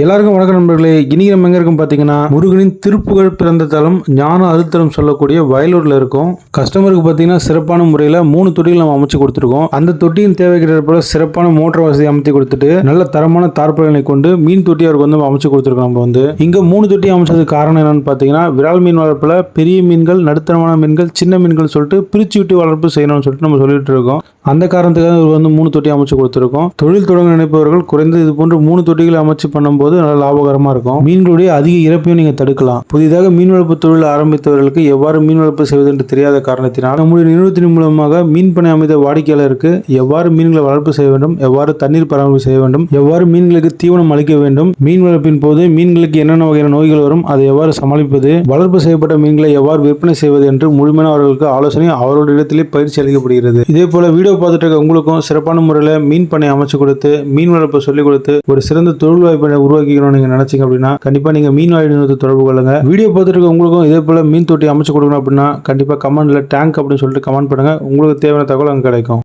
எல்லாருக்கும் வணக்கம் நண்பர்களே. இன்னைக்கு நம்ம எங்க இருக்கும் பாத்தீங்கன்னா முருகனின் திருப்புகழ் பிறந்த தளம் ஞான அழுத்தலம் சொல்லக்கூடிய வயலூர்ல இருக்கும். கஸ்டமருக்கு பாத்தீங்கன்னா சிறப்பான முறையில மூணு தொட்டிகள் நம்ம அமைச்சு கொடுத்துருக்கோம். அந்த தொட்டியின் தேவைக்கிற போல சிறப்பான மோட்டார் வசதி அமைத்து கொடுத்துட்டு நல்ல தரமான தார்பாலினை கொண்டு மீன் தொட்டி அவருக்கு வந்து அமைச்சு கொடுத்துருக்கோம் நம்ம வந்து. இங்க மூணு தொட்டி அமைச்சதுக்கு காரணம் என்னன்னு பாத்தீங்கன்னா விரால் மீன் வளர்ப்புல பெரிய மீன்கள் நடுத்தரமான மீன்கள் சின்ன மீன்கள் சொல்லிட்டு பிரிச்சு விட்டு வளர்ப்பு செய்யணும்னு சொல்லிட்டு நம்ம சொல்லிட்டு இருக்கோம். அந்த காரணத்துக்காக வந்து மூணு தொட்டி அமைச்சு கொடுத்துருக்கோம். தொழில் தொடங்க நினைப்பவர்கள் குறைந்து இது போன்று மூணு தொட்டிகளை அமைச்சு பண்ணும்போது நல்ல லாபகரமா இருக்கும். மீன்களுடைய அதிக இறப்பையும் நீங்க தடுக்கலாம். புதிதாக மீன் வளர்ப்பு தொழில் ஆரம்பித்தவர்களுக்கு எவ்வாறு மீன் வளர்ப்பு செய்வது என்று தெரியாத காரணத்தினால் நம்முடைய நிறுவனத்தின் மூலமாக மீன் பண்ணை அமைத்த வாடிக்கையாளருக்கு எவ்வாறு மீன்களை வளர்ப்பு செய்ய வேண்டும் எவ்வாறு தண்ணீர் பராமரிப்பு செய்ய வேண்டும் எவ்வாறு மீன்களுக்கு தீவனம் அளிக்க வேண்டும் மீன் வளர்ப்பின் போது மீன்களுக்கு என்னென்ன வகையான நோய்கள் வரும் அதை எவ்வாறு சமாளிப்பது வளர்ப்பு செய்யப்பட்ட மீன்களை எவ்வாறு விற்பனை செய்வது என்று முழுமையான அவர்களுக்கு ஆலோசனை அவரோட இடத்திலே பயிற்சி அளிக்கப்படுகிறது. இதே போல வீடியோ பார்த்துட்டு இருக்க உங்களுக்கும் சிறப்பான முறையில் மீன் பண்ணை அமைச்சு கொடுத்து மீன் வளர்ப்பு சொல்லிக் கொடுத்து ஒரு சிறந்த தொழில் வாய்ப்பை உருவாக்கிக்கணும்னு நீங்க நினைச்சீங்க அப்படின்னா கண்டிப்பா நீங்க மீன் வாழி நிறுவனத்தை தொடர்பு கொள்ளுங்க. வீடியோ பார்த்துட்டு இருக்க உங்களுக்கும் இதே போல மீன் தொட்டி அமைச்சு கொடுக்கணும் அப்படின்னா கண்டிப்பா கமெண்ட்ல டேங்க் அப்படின்னு சொல்லிட்டு கமெண்ட் பண்ணுங்க. உங்களுக்கு தேவையான தகவல் அங்கே கிடைக்கும்.